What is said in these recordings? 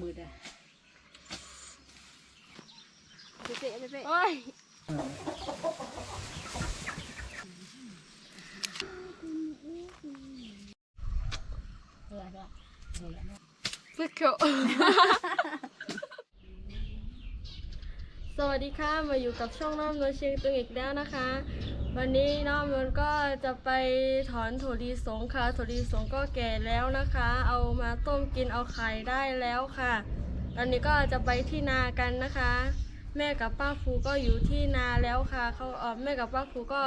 มืดอะเป๊ะเป๊ะเป๊ะโอ้ยเออเออเออฟิกเกลสวัสดีค่ะ มาอยู่กับช่องน้อมนวลเชียงตุงอีกแล้วนะคะ วันนี้น้องมนก็จะไปถอนถั่วลีสงค่ะถั่วลีสงก็แก่แล้วนะคะ เอามาต้มกินเอาไข่ได้แล้วค่ะตอนนี้ก็จะไปที่นากันนะคะ แม่กับป้าฟูก็อยู่ที่นาแล้วค่ะเขาเออแม่กับป้าฟูก็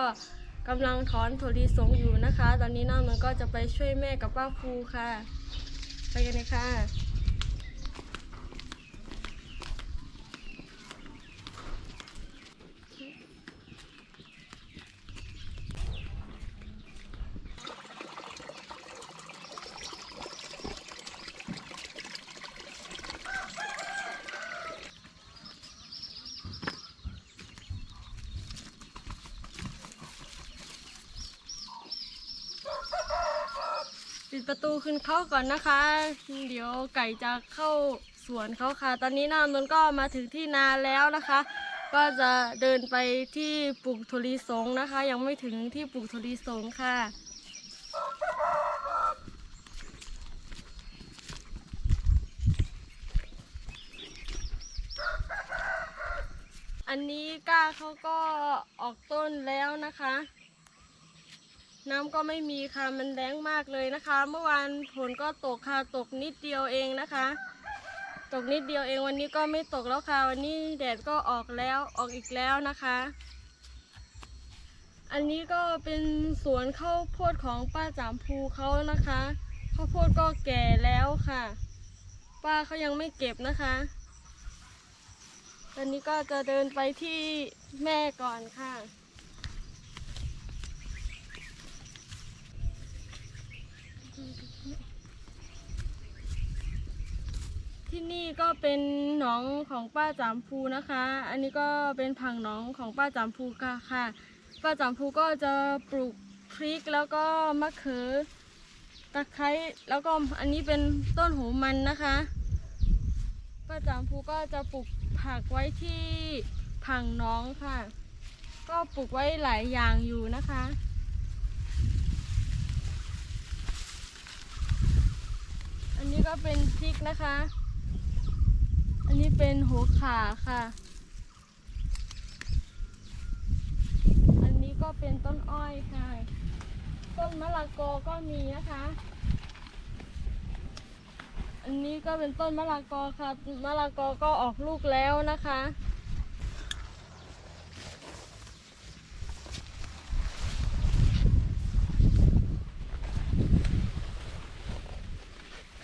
กำลังถอนถั่วลีสงอยู่นะคะ ตอนนี้น้อมนก็จะไปช่วยแม่กับป้าฟูค่ะ ไปกันเลยค่ะ ปิดประตูขึ้นเขาก่อนนะคะ เดี๋ยวไก่จะเข้าสวนเขาค่ะ ตอนนี้น้ำนนก็มาถึงที่นาแล้วนะคะ ก็จะเดินไปที่ปลูกถั่วลิสงนะคะ ยังไม่ถึงที่ปลูกถั่วลิสงค่ะอันนี้ก้าเขาก็ออกต้นแล้วนะคะ น้ำก็ไม่มีค่ะมันแรงมากเลยนะคะ เมื่อวานฝนก็ตกค่ะตกนิดเดียวเองนะคะ ตกนิดเดียวเองวันนี้ก็ไม่ตกแล้วค่ะวันนี้แดดก็ออกแล้วออกอีกแล้วนะคะ อันนี้ก็เป็นสวนข้าวโพดของป้าจามภูเขานะคะข้าวโพดก็แก่แล้วค่ะ ป้าเขายังไม่เก็บนะคะตอนนี้ก็จะเดินไปที่แม่ก่อนค่ะ ที่นี่ก็เป็นหนองของป้าจามภูนะคะ อันนี้ก็เป็นผังหนองของป้าจามภูค่ะค่ะ ป้าจามภูก็จะปลูกพริกแล้วก็มะเขือตะไคร้แล้วก็อันนี้เป็นต้นหูมันนะคะ ป้าจามภูก็จะปลูกผักไว้ที่ผังหน้องค่ะ ก็ปลูกไว้หลายอย่างอยู่นะคะอันนี้ก็เป็นพริกนะคะ อันนี้เป็นหัวขาค่ะ อันนี้ก็เป็นต้นอ้อยค่ะ ต้นมะละกอก็มีนะคะ อันนี้ก็เป็นต้นมะละกอค่ะ มะละกอก็ออกลูกแล้วนะคะ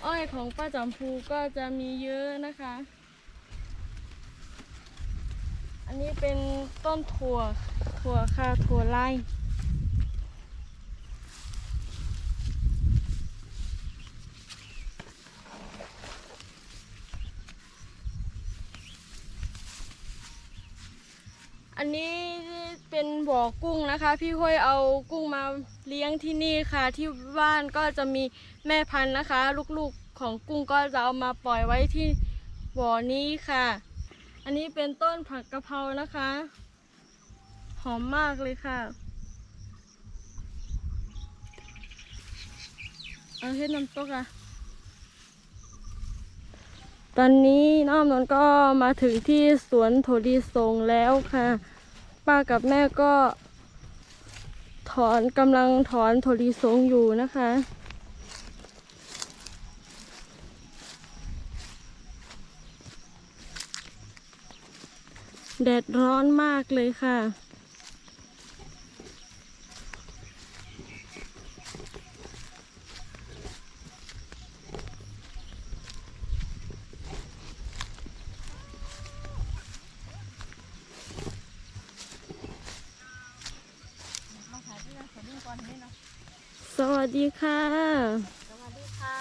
อ้อยของป้าจำพูก็จะมีเยอะนะคะ อันนี้เป็นต้นถั่ว ถั่วค่ะถั่วไล่อันนี้เป็นบ่อกุ้งนะคะ พี่ห้วยเอากุ้งมาเลี้ยงที่นี่ค่ะ ที่บ้านก็จะมีแม่พันธุ์นะคะ ลูกๆของกุ้งก็จะเอามาปล่อยไว้ที่บ่อนี้ค่ะ อันนี้เป็นต้นผักกะเพรานะคะ หอมมากเลยค่ะเอาเฮ็ดน้ำตกอะตอนนี้น้องนนก็มาถึงที่สวนโถดีสงแล้วค่ะ ป้ากับแม่ก็ ถอนกำลังถอนโถดีสงอยู่นะคะ แดดร้อนมากเลยค่ะมาขายที่ร้านขนมก่อนนี่เนาะสวัสดีค่ะ สวัสดีค่ะ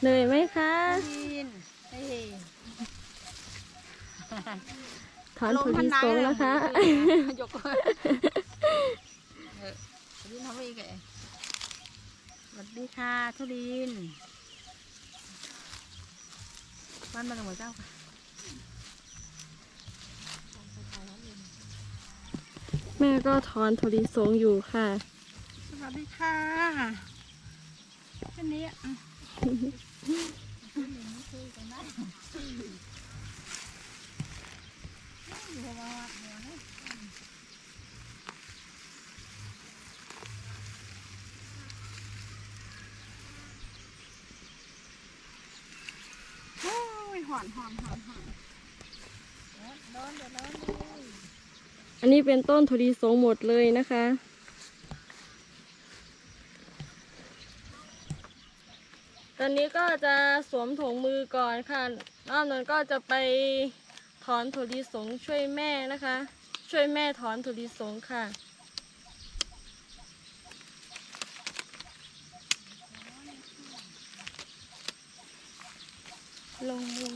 เหนื่อยไหมคะยินเฮ้ย ถอนถั่วลิสงนะคะยกเออทุลินทำอีกไงสวัสดีค่ะทุลินบ้านมากับหัวเจ้าค่ะแม่ก็ถอนถั่วลิสงอยู่ค่ะ สวัสดีค่ะแค่นี้ อ่โอ้ยหอนหอนหอนหอนร้อนเดี๋ยวร้อนเลยอันนี้เป็นต้นถั่วลิสงหมดเลยนะคะ ตอนนี้ก็จะสวมถุงมือก่อนค่ะรอบนั้นก็จะไป ถอนถั่วลิสงช่วยแม่นะคะ ช่วยแม่ถอนถั่วลิสงค่ะ ลงมือ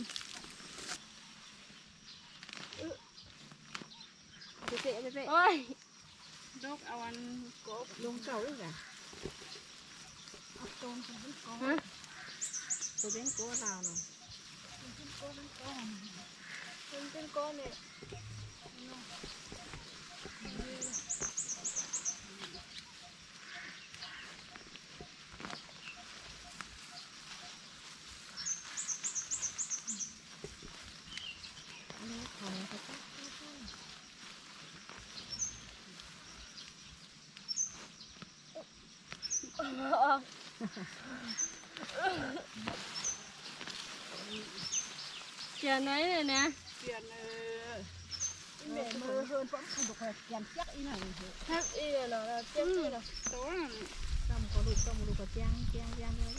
เป๊ะเป๊ะเป๊ะโอ้ยดกเอาอันกบลงเก่าอีกอะเอาตรงของกบฮะตัวเป็นกบเราเนาะ เป็นเป็นก้อ ม่มือเฮินป้อมขุดเปลี่ยนเจ๊กอีหนังเถอะแท็กอีเหรอเจ็บอีเหรอตัวนั้นจำก็ดูจำดูก็เจียงเจียงเจียงเลย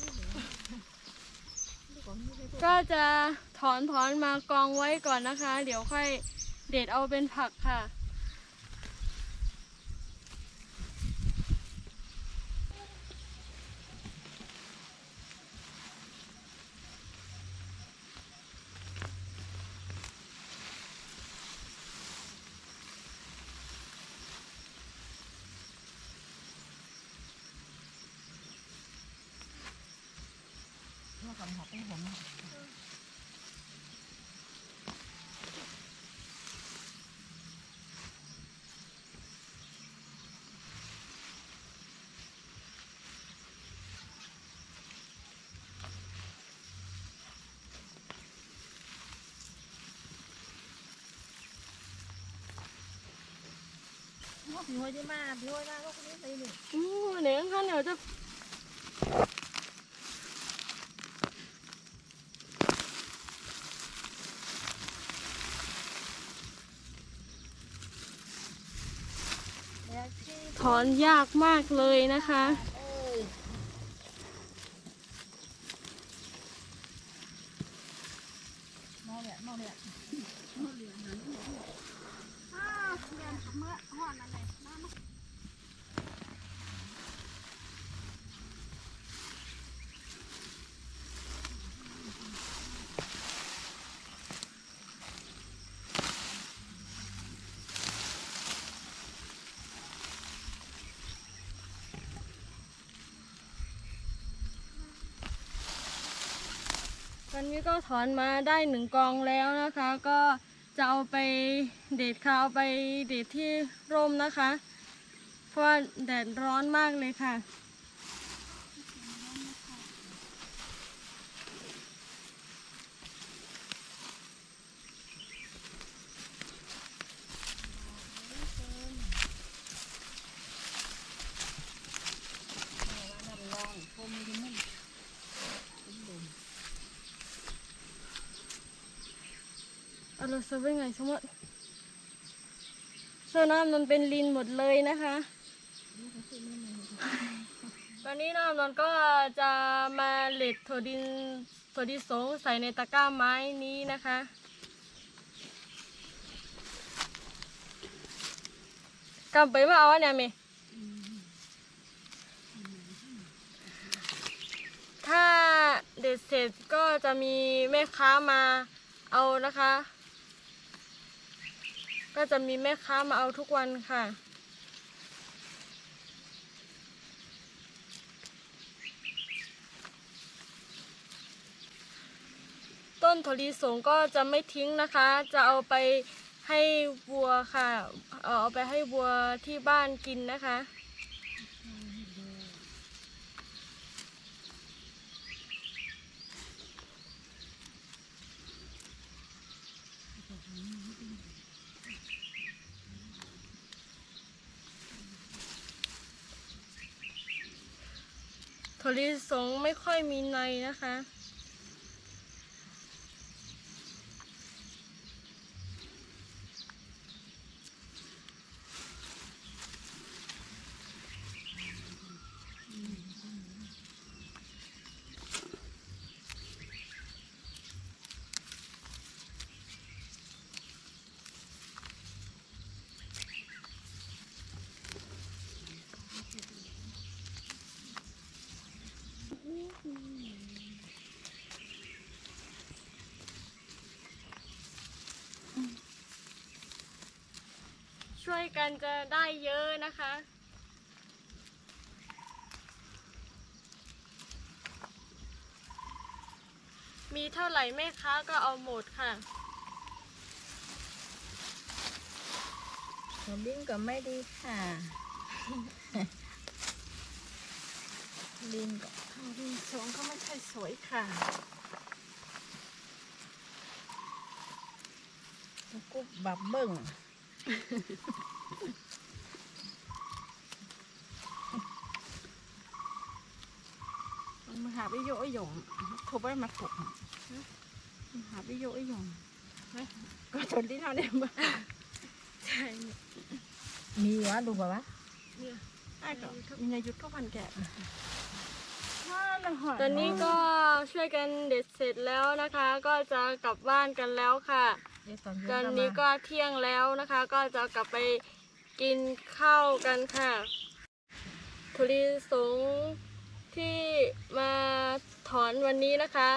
ก็จะถอนถอนมากองไว้ก่อนนะคะ เดี๋ยวค่อยเด็ดเอาเป็นผักค่ะ พี่ห้อยได้มาพี่ห้อยมาก็คนนี้ไปหนึ่ง อู้เดี๋ยวข้างเดี๋ยวจะ แล้วที่ ถอนยากมากเลยนะคะ เอ้ยมองเนี่ยมองเนี่ยมองเนี่ยหันหัวอ้าวเรียนเมื่อหอนอะไรมามา วันนี้ก็ถอนมาได้หนึ่งกองแล้วนะคะ ก็จะเอาไปเด็ดค่ะเอาไปเด็ดที่ร่มนะคะ เพราะว่าแดดร้อนมากเลยค่ะ น้ำร้อนพรมดิมัน เอาเราเซเว่นไงสมมติโซน้ำมันเป็นลินหมดเลยนะคะ ตอนนี้น้ำนนก็จะมาเหล็ดถั่วดินถั่วดิสงใส่ในตะกร้าไม้นี้นะคะกลับไปมาเอาอันเนี่ยเมถ้าเด็ดเสร็จก็จะมีแม่ค้ามาเอานะคะ ก็จะมีแม่ค้ามาเอาทุกวันค่ะ ต้นถั่วลิสงก็จะไม่ทิ้งนะคะ จะเอาไปให้วัวค่ะ เอาเอาไปให้วัวที่บ้านกินนะคะ ถั่วลิสงไม่ค่อยมีในนะคะ วยกันจะได้เยอะนะคะ มีเท่าไหร่แม่ค้าก็เอาหมดค่ะหนูดิ้งก็ไม่ดีค่ะลิงก็ลิสงก็ไม่ค่สวยค่ะกุบบับเบิ้ง มันหาไปโยไอหยงเขาไม่มาปลุกมันหาไปโยไอหยงเฮ้ยก็จนที่เท่านี้มาใช่มีวะดูป่าวะเนี่ยไอ้ก็มีนายยุทธก็พันแก่ละหอยตอนนี้ก็ช่วยกันเด็ดเสร็จแล้วนะคะ ก็จะกลับบ้านกันแล้วค่ะ เดี๋ยวตอนเย็นตอนนี้ก็เที่ยงแล้วนะคะ ก็จะกลับไปกินข้าวกันค่ะทุรีสงที่มาถอนวันนี้นะคะ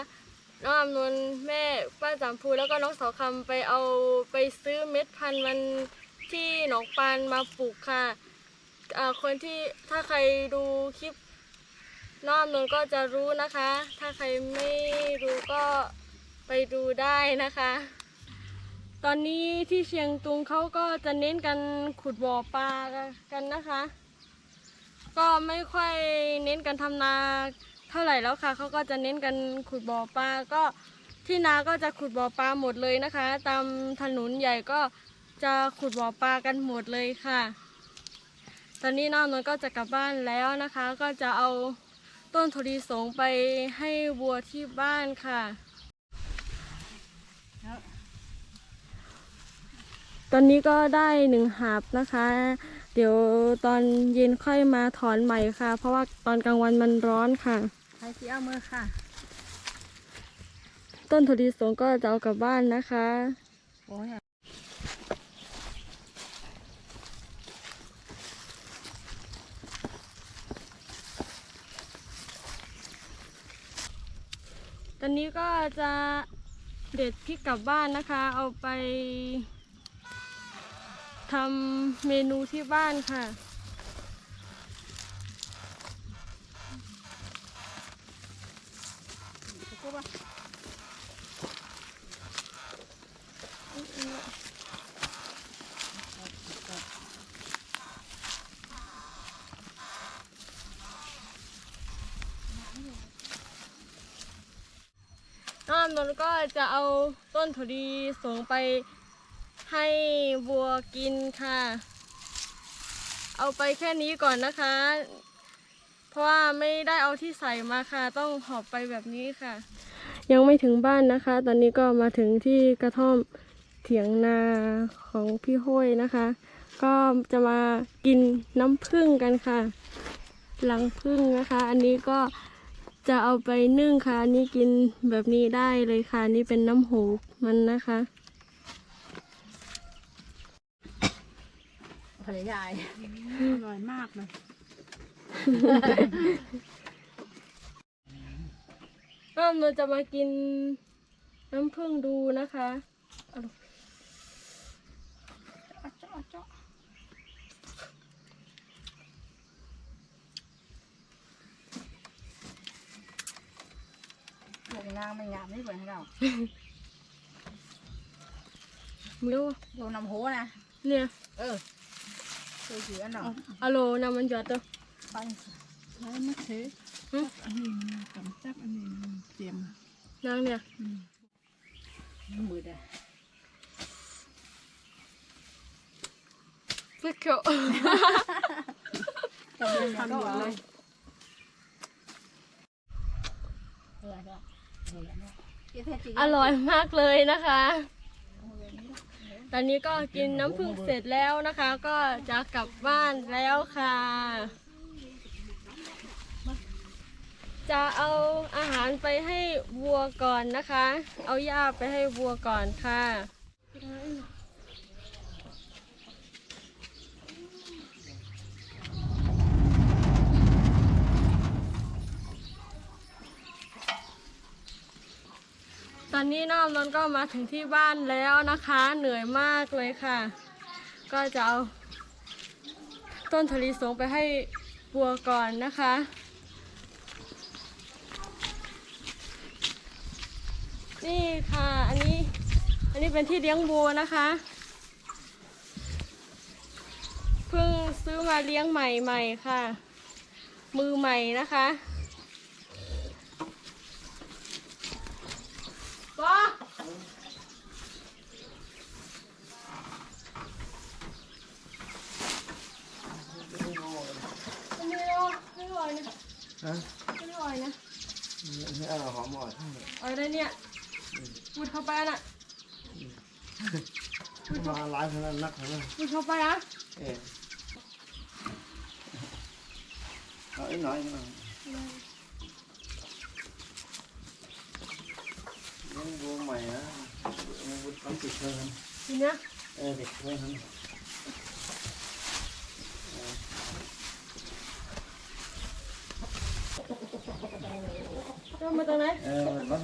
น้องอำนวยแม่ป้าจำพูแล้วก็น้องเสาวคำไปเอาไปซื้อเม็ดพันธุ์มันที่หนองปานมาปลูกค่ะคนที่ถ้าใครดูคลิปน้องอำนวยก็จะรู้นะคะ ถ้าใครไม่รู้ก็ไปดูได้นะคะ ตอนนี้ที่เชียงตุงเขาก็จะเน้นกันขุดบ่อปลากันนะคะ ก็ไม่ค่อยเน้นกันทำนาเท่าไหร่แล้วค่ะเขาก็จะเน้นกันขุดบ่อปลาก็ที่นาก็จะขุดบ่อปลาหมดเลยนะคะ ตามถนนใหญ่ก็จะขุดบ่อปลากันหมดเลยค่ะ ตอนนี้น้องนวลก็จะกลับบ้านแล้วนะคะ ก็จะเอาต้นทุรีสงไปให้วัวที่บ้านค่ะ ตอนนี้ก็ได้หนึ่งหาบนะคะ เดี๋ยวตอนเย็นค่อยมาถอนใหม่ค่ะ เพราะว่าตอนกลางวันมันร้อนค่ะใครที่เอามือค่ะ ต้นถั่วลิสงก็จะเอากลับบ้านนะคะโอ้ยตอนนี้ก็จะเด็ดพริกกลับบ้านนะคะ เอาไป ทำเมนูที่บ้านค่ะ น้องนนท์ก็จะเอาต้นถั่วดีสงไป ให้วัวกินค่ะ เอาไปแค่นี้ก่อนนะคะ เพราะว่าไม่ได้เอาที่ใส่มาค่ะ ต้องหอบไปแบบนี้ค่ะ ยังไม่ถึงบ้านนะคะ ตอนนี้ก็มาถึงที่กระท่อมเถียงนาของพี่ห้อยนะคะ ก็จะมากินน้ำผึ้งกันค่ะหลังผึ้งนะคะ อันนี้ก็จะเอาไปนึ่งค่ะ อันนี่กินแบบนี้ได้เลยค่ะ นี่เป็นน้ำหูมันนะคะ ภรรยายอร่อยมากเลยก็เราจะมากินน้ำผึ้งดูนะคะเอาลูกอะเจ้าอะเจ้านางไม่งามนี่เปิดให้เราไม่รู้โดนน้ำโหนะเนี่ย เออ เคยถืออันหนออะโลน้ำมันหยดตัวไปแล้วมาเทหึอันนี้กำจับอันนี้เตรียมนางเนี่ยมือเด้อฟิกเขียวทำอยู่เลยอร่อยมากเลยนะคะ ตอนนี้ก็กินน้ำผึ้งเสร็จแล้วนะคะ ก็จะกลับบ้านแล้วค่ะ จะเอาอาหารไปให้วัวก่อนนะคะ เอาหญ้าไปให้วัวก่อนค่ะ ตอนนี้น้องนนก็มาถึงที่บ้านแล้วนะคะ เหนื่อยมากเลยค่ะ ก็จะเอา ต้นทะลีสงไปให้บัวก่อนนะคะ นี่ค่ะ อันนี้ อันนี้เป็นที่เลี้ยงบัวนะคะ เพิ่งซื้อมาเลี้ยงใหม่ๆค่ะ มือใหม่นะคะ ปออันนี้เราไม่ไหวนะ ฮะไม่ไหวนะไม่เอาหอมหมดเอาอะไรเนี่ยมุดเข้าไปน่ะมาหลายขนาดนักขนาดมุดเข้าไปอะเออเอาอีกหน่อยหน่อยยังบัวใหม่นะยังบัวต้องติดเพิ่มทีเนี้ยเออติดเพิ่ม เริ่มมาตรงไหนเออมันบ้า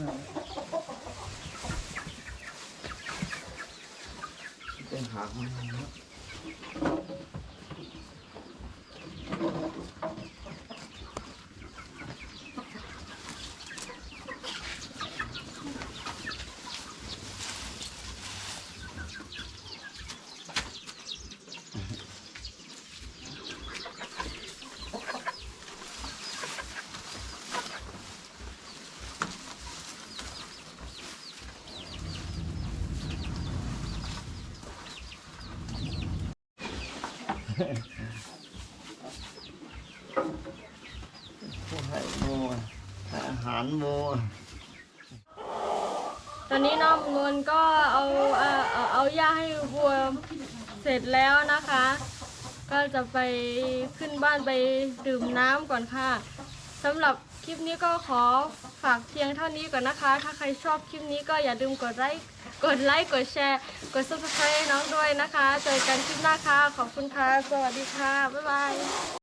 เป็นหางมันนะ พวกให้โมให้อาหารโมตอนนี้น้องนวลก็เอาเอาเอาเอาหญ้าให้วัวเสร็จแล้วนะคะ ก็จะไปขึ้นบ้านไปดื่มน้ำก่อนค่ะสำหรับคลิปนี้ก็ขอฝากเพียงเท่านี้ก่อนนะคะ ถ้าใครชอบคลิปนี้ก็อย่าลืมกดไลค์ กดไลค์ กดแชร์ กด subscribe ให้น้องด้วยนะคะ เจอกันคลิปหน้าค่ะ ขอบคุณค่ะ สวัสดีค่ะ บ๊ายบาย